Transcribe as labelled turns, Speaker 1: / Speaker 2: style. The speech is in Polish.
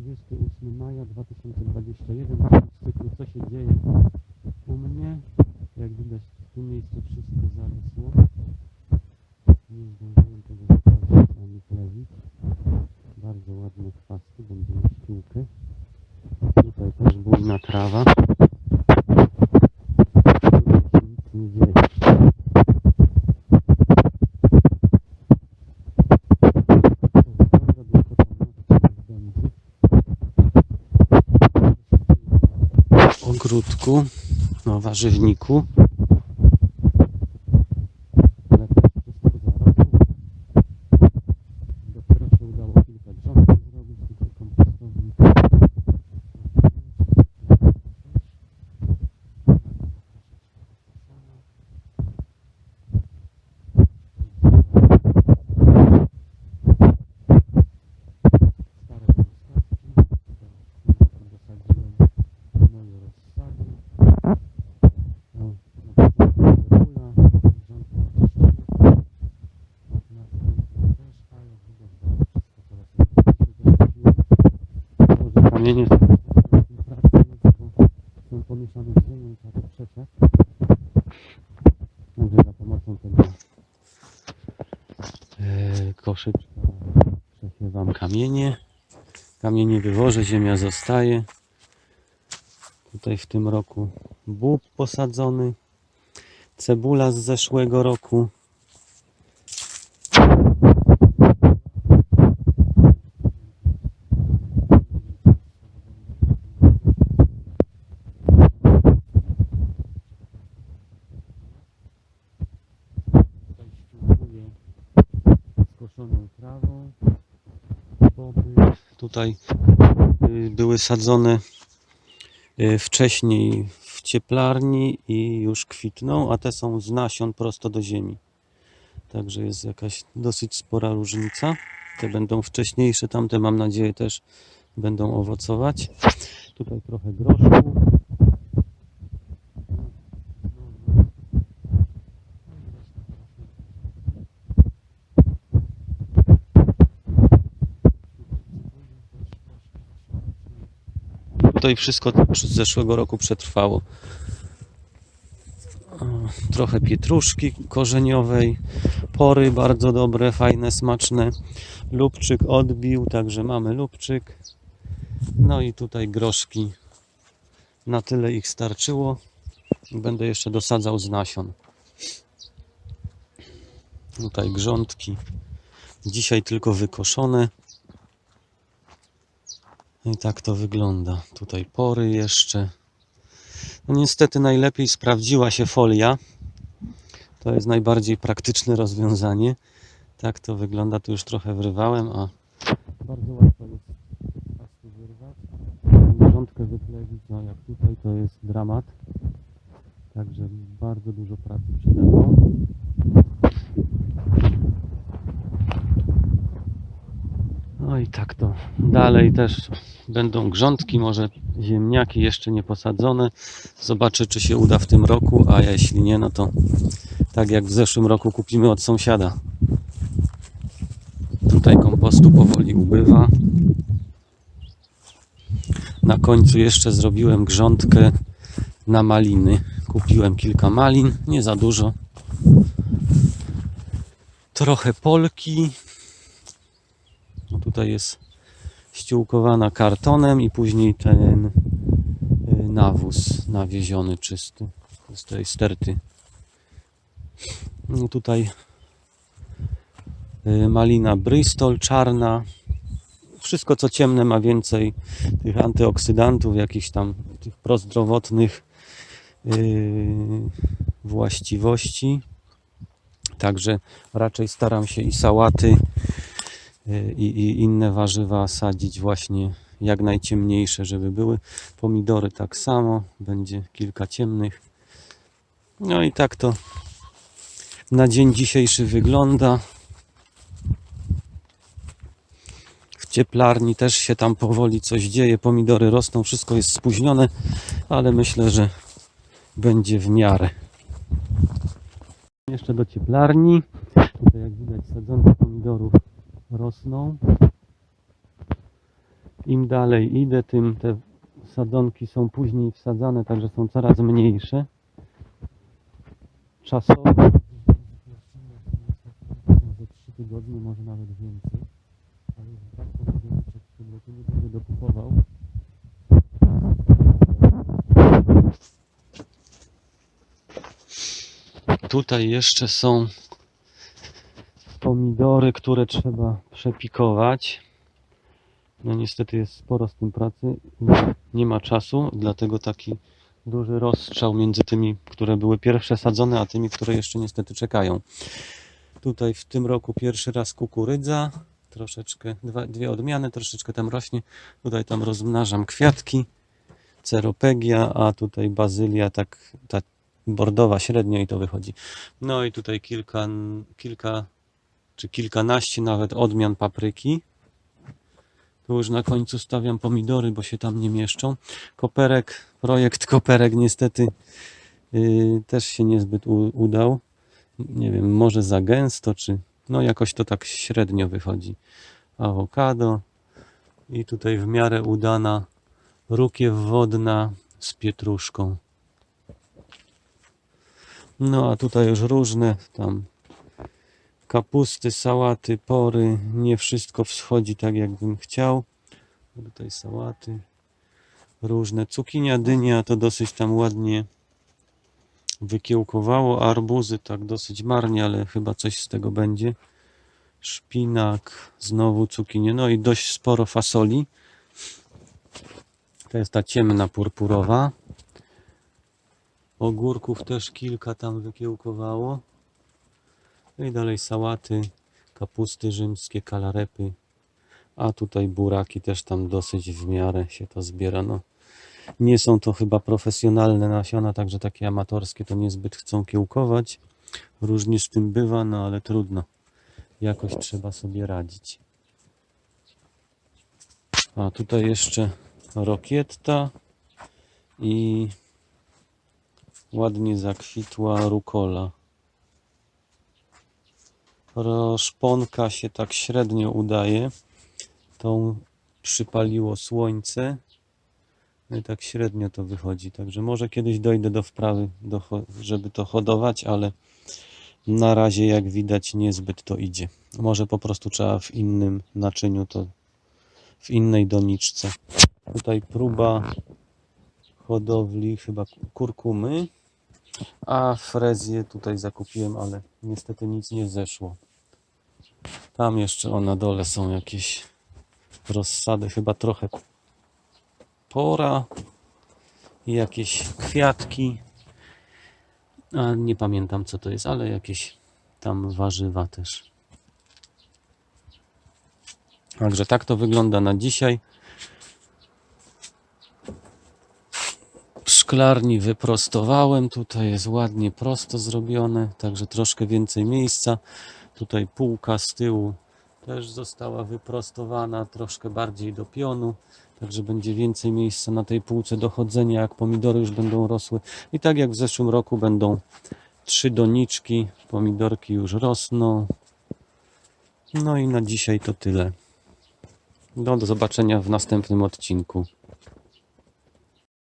Speaker 1: 28 maja 2021 w Co się dzieje u mnie. Jak widać w tym miejscu wszystko zarosło. Nie zdążyłem tego wyprawić ani plewić. Bardzo ładne chwasty, będziemy ściółkę. Tutaj też bujna trawa. Ogródku, no warzywniku. Ale też wszystko zarosło. Dopiero się udało kilka drzątek zrobić, tutaj kompostownik. Stare truskawki. Tutaj dosadziłem moje rozsady. O, na przykład cebula, grządki oczyszczone. Następne też, ale wyglądało wszystko coraz lepiej. Może kamienie są pracy jest, bo są pomieszane z ziemią, trzeba to przeciąć. Także za pomocą tego e, koszyczka przesiewam kamienie. Kamienie wywożę, ziemia zostaje. Tutaj w tym roku bób posadzony. Cebula z zeszłego roku. Boby. Tutaj y, były sadzone y, wcześniej w cieplarni i już kwitną, a te są z nasion prosto do ziemi. Także jest jakaś dosyć spora różnica. Te będą wcześniejsze, tamte mam nadzieję też będą owocować. Tutaj trochę groszku. Tutaj wszystko z zeszłego roku przetrwało. Trochę pietruszki korzeniowej, pory bardzo dobre, fajne, smaczne. Lubczyk odbił, także mamy lubczyk. No i tutaj groszki. Na tyle ich starczyło. Będę jeszcze dosadzał z nasion. Tutaj grządki. Dzisiaj tylko wykoszone. I tak to wygląda. Tutaj pory jeszcze. No niestety najlepiej sprawdziła się folia. To jest najbardziej praktyczne rozwiązanie. Tak to wygląda. Tu już trochę wrywałem, a bardzo łatwo jest pasty wyrwać. Grządkę wyplewić, a jak tutaj to jest dramat. Także bardzo dużo pracy przede. I tak to dalej też będą grządki, może ziemniaki jeszcze nie posadzone. Zobaczę, czy się uda w tym roku, a jeśli nie, no to tak jak w zeszłym roku kupimy od sąsiada. Tutaj kompostu powoli ubywa. Na końcu jeszcze zrobiłem grządkę na maliny. Kupiłem kilka malin, nie za dużo. Trochę polki, tutaj jest ściółkowana kartonem i później ten y, nawóz nawieziony czysty z tej sterty. No tutaj y, malina Bristol czarna. Wszystko co ciemne ma więcej tych antyoksydantów, jakichś tam tych prozdrowotnych y, właściwości. Także raczej staram się i sałaty i, i inne warzywa sadzić właśnie jak najciemniejsze, żeby były. Pomidory tak samo, będzie kilka ciemnych. No i tak to na dzień dzisiejszy wygląda. W cieplarni też się tam powoli coś dzieje, pomidory rosną, wszystko jest spóźnione, ale myślę, że będzie w miarę. Jeszcze do cieplarni. Tutaj jak widać sadzonki pomidorów rosną. Im dalej idę, tym te sadzonki są później wsadzane, także są coraz mniejsze. Czasowo ze 3 tygodnie, może nawet więcej. Ale tak powiedziałem, w tym roku nie będę dokupował. Tutaj jeszcze są pomidory, które trzeba przepikować. No niestety jest sporo z tym pracy nie ma czasu, dlatego taki duży rozstrzał między tymi, które były pierwsze sadzone, a tymi, które jeszcze niestety czekają. Tutaj w tym roku pierwszy raz kukurydza, troszeczkę, dwa, dwie odmiany, troszeczkę tam rośnie. Tutaj tam rozmnażam kwiatki, ceropegia, a tutaj bazylia, tak ta bordowa średnio i to wychodzi. No i tutaj kilka, kilka czy kilkanaście nawet odmian papryki. Tu już na końcu stawiam pomidory, bo się tam nie mieszczą. Koperek, projekt Koperek niestety yy, też się niezbyt u, udał. Nie wiem, może za gęsto, czy no jakoś to tak średnio wychodzi. Awokado i tutaj w miarę udana rukiew wodna z pietruszką. No a tutaj już różne tam kapusty, sałaty, pory. Nie wszystko wschodzi tak, jakbym chciał. Tutaj sałaty różne. Cukinia, dynia to dosyć tam ładnie wykiełkowało. Arbuzy tak dosyć marnie, ale chyba coś z tego będzie. Szpinak, znowu cukinie. No i dość sporo fasoli. To jest ta ciemna purpurowa. Ogórków też kilka tam wykiełkowało. No i dalej sałaty, kapusty rzymskie, kalarepy. A tutaj buraki też tam dosyć w miarę się to zbiera. No, nie są to chyba profesjonalne nasiona, także takie amatorskie to niezbyt chcą kiełkować. Różnie z tym bywa, no ale trudno. Jakoś trzeba sobie radzić. A tutaj jeszcze rokietta i ładnie zakwitła rukola. Roszponka się tak średnio udaje. Tą przypaliło słońce. No i tak średnio to wychodzi. Także może kiedyś dojdę do wprawy, do, żeby to hodować, ale na razie jak widać niezbyt to idzie. Może po prostu trzeba w innym naczyniu to, w innej doniczce. Tutaj próba hodowli chyba kurkumy. A frezję tutaj zakupiłem, ale niestety nic nie zeszło. Tam jeszcze o na dole są jakieś rozsady, chyba trochę pora i jakieś kwiatki. A nie pamiętam co to jest, ale jakieś tam warzywa też. Także tak to wygląda na dzisiaj. Szklarni wyprostowałem. Tutaj jest ładnie prosto zrobione, także troszkę więcej miejsca. Tutaj półka z tyłu też została wyprostowana, troszkę bardziej do pionu. Także będzie więcej miejsca na tej półce do chodzenia, jak pomidory już będą rosły. I tak jak w zeszłym roku będą trzy doniczki, pomidorki już rosną. No i na dzisiaj to tyle. Do zobaczenia w następnym odcinku.